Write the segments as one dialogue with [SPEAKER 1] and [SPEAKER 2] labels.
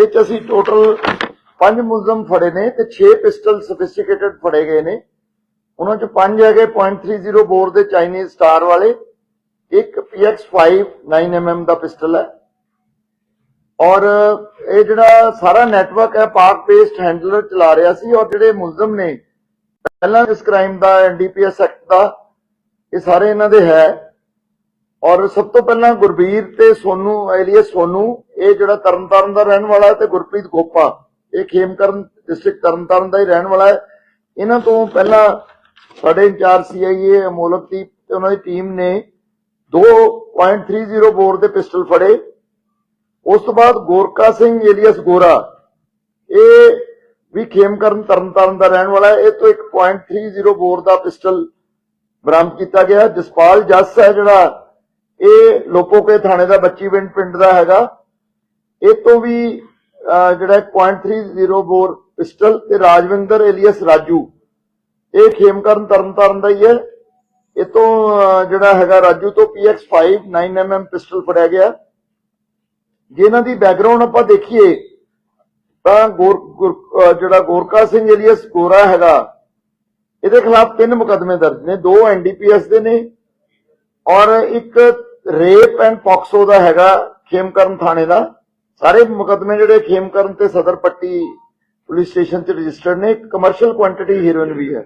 [SPEAKER 1] ਇਹ ਚ ਅਸੀਂ ਟੋਟਲ ਪੰਜ ਮੁਲਜ਼ਮ ਫੜੇ ਨੇ ਤੇ 6 ਪਿਸਟਲ ਸੋਫਿਸਟੀਕੇਟਡ ਫੜੇ ਗਏ ਨੇ। ਉਹਨਾਂ ਚ ਪੰਜ ਹੈਗੇ .30 ਬੋਰ ਦੇ ਚਾਈਨੀਜ਼ ਸਟਾਰ ਵਾਲੇ, ਇੱਕ PX5 9mm ਦਾ ਪਿਸਟਲ ਹੈ। ਔਰ ਇਹ ਜਿਹੜਾ ਸਾਰਾ ਨੈਟਵਰਕ ਹੈ ਪਾਕ ਬੇਸਡ ਹੈਂਡਲਰ ਚਲਾ ਰਿਹਾ ਸੀ ਔਰ ਜਿਹੜੇ ਮੁਲਜ਼ਮ ਨੇ, ਪਹਿਲਾਂ ਇਸ ਕ੍ਰਾਈਮ ਦਾ ਐਨਡੀਪੀਐਸ ਐਕਟ ਦਾ, ਇਹ ਸਾਰੇ ਇਹਨਾਂ ਦੇ ਹੈ। ਔਰ ਸਭ ਤੋਂ ਪਹਿਲਾਂ ਗੁਰਬੀਰ ਤੇ ਸੋਨੂ, ਐਲੀਅਸ ਸੋਨੂ, ਇਹ ਜਿਹੜਾ ਤਰਨਤਾਰਨ ਦਾ ਰਹਿਣ ਵਾਲਾ ਹੈ ਤੇ ਗੁਰਪ੍ਰੀਤ ਗੋਪਾ ਇਹ ਖੇਮਕਰਨ ਡਿਸਟ੍ਰਿਕਟ ਤਰਨਤਾਰਨ ਦਾ ਹੀ ਰਹਿਣ ਵਾਲਾ ਹੈ। ਇਹਨਾਂ ਤੋਂ ਪਹਿਲਾਂ ਸਾਡੇ ਇੰਚਾਰਜ ਸੀਆਈਏ ਅਮੋਲਕਦੀਪ ਤੇ ਉਹਨਾਂ ਦੀ ਟੀਮ ਨੇ 2.30 ਬੋਰ ਦੇ ਪਿਸਟਲ ਫੜੇ। ਉਸ ਤੋਂ ਬਾਅਦ ਗੋਰਕਾ ਸਿੰਘ ਏਲੀਅਸ ਗੋਰਾ, ਇਹ ਵੀ ਖੇਮਕਰਨ ਤਰਨਤਾਰਨ ਦਾ ਰਹਿਣ ਵਾਲਾ ਹੈ। ਇਹ ਤੋਂ ਇੱਕ .30 ਬੋਰ ਦਾ ਪਿਸਟਲ ਬਰਾਮਦ ਕੀਤਾ ਗਿਆ। ਜਸਪਾਲ ਜੱਸ ਹੈ ਜਿਹੜਾ ਇਹ ਲੋਪੋਕੇ ਥਾਣੇ ਦਾ ਬੱਚੀ ਪਿੰਡ ਪਿੰਡ ਦਾ ਹੈਗਾ। ਇਹ ਤੋਂ ਵੀ ਜਿਹੜਾ ਇੱਕ .30 ਬੋਰ ਪਿਸਟਲ ਤੇ ਰਾਜਵਿੰਦਰ ਏਲੀਅਸ ਰਾਜੂ। ਇਹ ਖੇਮਕਰਨ ਤਰਨਤਾਰਨ ਦਾ ਹੀ ਹੈ। ਇਹ ਤੋਂ ਜਿਹੜਾ ਹੈਗਾ ਰਾਜੂ ਤੋਂ PX5 9mm ਪਿਸਟਲ ਫੜਿਆ ਗਿਆ। ਜੇ ਇਹਨਾਂ ਦੀ ਬੈਕਗ੍ਰਾਉਂਡ ਆਪਾਂ ਦੇਖੀਏ, ਤਾਂ ਗੋਰ, ਗੁਰ- ਜਿਹੜਾ ਗੋਰਕਾ ਸਿੰਘ ਏਲੀਅਸ ਗੋਰਾ ਹੈਗਾ। ਇਹਦੇ ਖਿਲਾਫ ਤਿੰਨ ਮੁਕਦਮੇ ਦਰਜ ਨੇ। ਦੋ ਐਨਡੀਪੀਐਸ ਦੇ ਨੇ ਔਰ ਇੱਕ ਰੇਪ ਐਂਡ ਪੌਕਸੋ ਦਾ ਹੈਗਾ ਖੇਮਕਰਨ ਥਾਣੇ ਦਾ। ਸਾਰੇ ਮੁਕਦਮੇ ਜਿਹੜੇ ਖੇਮਕਰਨ ਤੇ ਸਦਰ ਪੱਟੀ ਪੁਲਿਸ ਸਟੇਸ਼ਨ 'ਚ ਰਜਿਸਟਰਡ ਨੇ ਕਮਰਸ਼ੀਅਲ ਕੁਆਂਟੀਟੀ ਹੀਰੋਇਨ ਵੀ ਹੈ।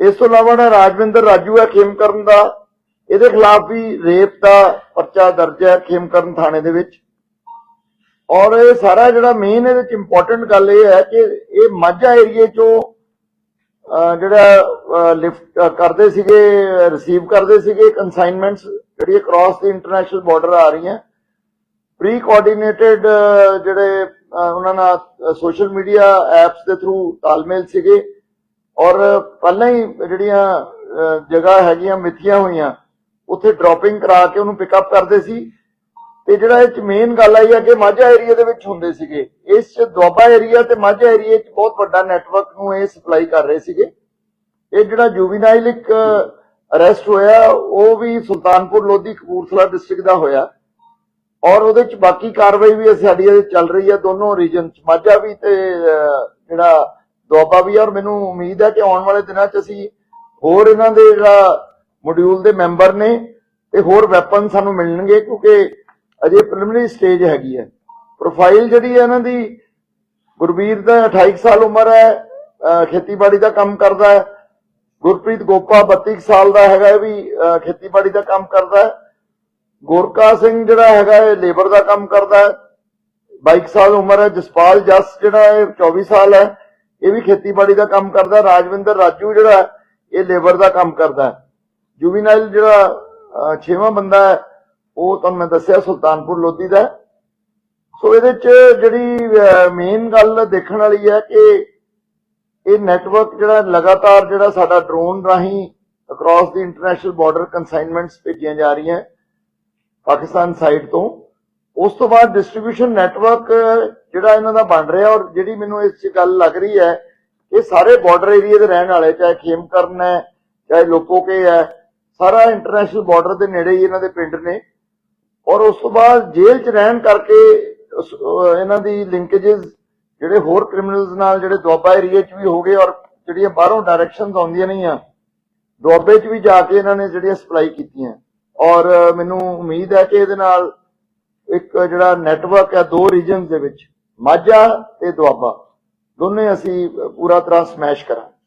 [SPEAKER 1] ਇਸ ਤੋਂ ਇਲਾਵਾ ਜਿਹੜਾ ਰਾਜਵਿੰਦਰ ਰਾਜੂ ਹੈ ਖੇਮਕਰਨ ਦਾ, ਇਹਦੇ ਖਿਲਾਫ ਵੀ ਰੇਪ ਦਾ ਪਰਚਾ ਦਰਜ ਹੈ ਖੇਮਕਰਨ ਥਾਣੇ ਦੇ ਵਿੱਚ। ਔਰ ਇਹ ਸਾਰਾ ਜਿਹੜਾ ਮੇਨ ਇਹਦੇ ਵਿੱਚ ਇੰਪੋਰਟੈਂਟ ਗੱਲ ਇਹ ਹੈ ਕਿ ਇਹ ਮਾਝਾ ਏਰੀਏ ਚੋਂ ਜਿਹੜਾ ਲਿਫਟ ਕਰਦੇ ਸੀਗੇ ਰਿਸੀਵ ਕਰਦੇ ਸੀਗੇ ਕਨਸਾਈਨਮੈਂਟਸ ਜਿਹੜੀ ਕ੍ਰਾਸ ਦੀ ਇੰਟਰਨੈਸ਼ਨਲ ਬਾਰਡਰ ਆ ਰਹੀਆਂ। ਪ੍ਰੀ ਕੋਆਰਡੀਨੇਟਡ ਜਿਹੜੇ ਉਹਨਾਂ ਨਾਲ ਸੋਸ਼ਲ ਮੀਡੀਆ ਐਪਸ ਦੇ ਥਰੂ ਤਾਲਮੇਲ ਸੀਗੇ। ਔਰ ਪਹਿਲਾਂ ਹੀ ਜਿਹੜੀਆਂ ਅਹ, ਜਗ੍ਹਾ ਹੈਗੀਆਂ ਮਿੱਥੀਆਂ ਹੋਈਆਂ ਉੱਥੇ ਡ੍ਰੌਪਿੰਗ ਕਰਾ ਕੇ ਉਹਨੂੰ ਪਿਕਅਪ ਕਰਦੇ ਸੀ। ਤੇ ਜਿਹੜਾ ਇਹ ਚ ਮੇਨ ਗੱਲ ਆਈ ਹੈ ਕਿ ਮਾਝਾ ਏਰੀਆ ਦੇ ਵਿੱਚ ਹੁੰਦੇ ਸੀਗੇ। ਇਸ ਚ ਦੁਆਬਾ ਏਰੀਆ ਤੇ ਮਾਝਾ ਏਰੀਆ ਚ ਬਹੁਤ ਵੱਡਾ ਨੈਟਵਰਕ ਨੂੰ ਇਹ ਸਪਲਾਈ ਕਰ ਰਹੇ ਸੀਗੇ। ਇਹ ਜਿਹੜਾ ਜੁਵੀਨਾਈਲ ਇੱਕ ਅਰੈਸਟ ਹੋਇਆ, ਉਹ ਵੀ ਸੁਲਤਾਨਪੁਰ ਲੋਧੀ ਕਪੂਰਥਲਾ ਡਿਸਟ੍ਰਿਕਟ ਦਾ ਹੋਇਆ। ਔਰ ਉਹਦੇ ਚ ਬਾਕੀ ਕਾਰਵਾਈ ਵੀ ਸਾਡੀ ਇਹਦੇ ਚੱਲ ਰਹੀ ਹੈ ਦੋਨੋਂ ਰੀਜਨ ਚ। ਮਾਝਾ ਵੀ ਤੇ ਜਿਹੜਾ ਦੁਆਬਾ ਵੀ ਹੈ ਔਰ ਮੈਨੂੰ ਉਮੀਦ ਹੈ ਕਿ ਆਉਣ ਵਾਲੇ ਦਿਨਾਂ ਚ ਅਸੀਂ ਹੋਰ ਇਹਨਾਂ ਦੇ ਜਿਹੜਾ ਮੋਡਿਊਲ ਦੇ ਮੈਂਬਰ ਨੇ, ਤੇ ਹੋਰ ਵੈਪਨ ਸਾਨੂੰ ਮਿਲਣਗੇ, ਕਿਉਂਕਿ ਅਜੇ ਪ੍ਰੀਲਿਮਿਨਰੀ ਸਟੇਜ ਹੈਗੀ ਹੈ। ਪ੍ਰੋਫਾਈਲ ਜਿਹੜੀ ਹੈ ਇਹਨਾਂ ਦੀ ਗੁਰਬੀਰ ਦਾ 28 ਸਾਲ ਉਮਰ ਹੈ ਖੇਤੀਬਾੜੀ ਦਾ ਕੰਮ ਕਰਦਾ ਹੈ। ਗੁਰਪ੍ਰੀਤ ਗੋਪਾ 32 ਸਾਲ ਦਾ ਹੈਗਾ ਇਹ ਵੀ ਖੇਤੀਬਾੜੀ ਦਾ ਕੰਮ ਕਰਦਾ ਹੈ। ਗੋਰਕਾ ਸਿੰਘ ਜਿਹੜਾ ਹੈਗਾ ਇਹ ਲੇਬਰ ਦਾ ਕੰਮ ਕਰਦਾ ਹੈ। 22 ਸਾਲ ਉਮਰ ਹੈ। ਜਸਪਾਲ ਜਸ ਜਿਹੜਾ ਇਹ 24 ਸਾਲ ਹੈ ਇਹ ਵੀ ਖੇਤੀਬਾੜੀ ਦਾ ਕੰਮ ਕਰਦਾ ਰਾਜਵਿੰਦਰ ਰਾਜੂ ਜਿਹੜਾ ਇਹ ਲੇਬਰ ਦਾ ਕੰਮ ਕਰਦਾ ਹੈ। ਜੁਵੀਨਾਈਲ ਜਿਹੜਾ ਅਹ, ਛੇਵਾਂ ਬੰਦਾ ਹੈ ਉਹ ਤੁਹਾਨੂੰ ਮੈਂ ਦੱਸਿਆ ਸੁਲਤਾਨਪੁਰ ਲੋਧੀ ਦਾ ਹੈ। ਸੋ ਇਹਦੇ ਚ ਜਿਹੜੀ ਮੇਨ ਗੱਲ ਦੇਖਣ ਵਾਲੀ ਹੈ ਕਿ ਇਹ ਨੈਟਵਰਕ ਜਿਹੜਾ ਲਗਾਤਾਰ ਜਿਹੜਾ ਸਾਡਾ ਡਰੋਨ ਰਾਹੀਂ across the international border consignments ਭੇਜੀਆਂ ਜਾ ਰਹੀਆਂ ਪਾਕਿਸਤਾਨ ਸਾਈਡ ਤੋਂ ਉਸ ਤੋਂ ਬਾਅਦ ਡਿਸਟ੍ਰੀਬਿਊਸ਼ਨ ਨੈਟਵਰਕ ਜਿਹੜਾ ਇਹਨਾਂ ਦਾ ਬਣ ਰਿਹਾ ਔਰ ਜਿਹੜੀ ਮੈਨੂੰ ਇਸ ਗੱਲ ਲੱਗ ਰਹੀ ਹੈ ਇਹ ਸਾਰੇ ਬਾਰਡਰ ਏਰੀਆ ਦੇ ਰਹਿਣ ਵਾਲੇ, ਚਾਹੇ ਖੇਮਕਰਨ ਹੈ, ਚਾਹੇ ਲੋਪੋਕੇ ਹੈ, ਸਾਰਾ ਇੰਟਰਨੈਸ਼ਨਲ ਬਾਰਡਰ ਦੇ ਨੇੜੇ ਹੀ ਇਹਨਾਂ ਦੇ ਪਿੰਡ ਨੇ ਔਰ ਉਸ ਤੋਂ ਬਾਅਦ ਜੇਲ੍ਹ 'ਚ ਰਹਿਣ ਕਰਕੇ ਇਹਨਾਂ ਦੀ ਲਿੰਕੇजेस ਜਿਹੜੇ ਹੋਰ ਕ੍ਰਿਮੀਨਲਸ ਨਾਲ ਜਿਹੜੇ ਦੁਆਬਾ ਏਰੀਆ 'ਚ ਵੀ ਹੋ ਗਏ ਔਰ ਜਿਹੜੀਆਂ ਬਾਹਰੋਂ ਡਾਇਰੈਕਸ਼ਨਸ ਆਉਂਦੀਆਂ ਨਹੀਂ ਆ ਦੁਆਬੇ 'ਚ ਵੀ ਜਾ ਕੇ ਇਹਨਾਂ ਨੇ ਜਿਹੜੀਆਂ ਸਪਲਾਈ ਕੀਤੀਆਂ। ਔਰ ਅਹ, ਮੈਨੂੰ ਉਮੀਦ ਹੈ ਕਿ ਇਹਦੇ ਨਾਲ ਇੱਕ ਜਿਹੜਾ ਨੈਟਵਰਕ ਹੈ ਦੋ ਰੀਜਨਸ ਦੇ ਵਿੱਚ ਮਾਝਾ ਤੇ ਦੁਆਬਾ ਦੋਨੇ ਅਸੀਂ ਪੂਰਾ ਤਰ੍ਹਾਂ ਸਮੈਸ਼ ਕਰਾਂਗੇ।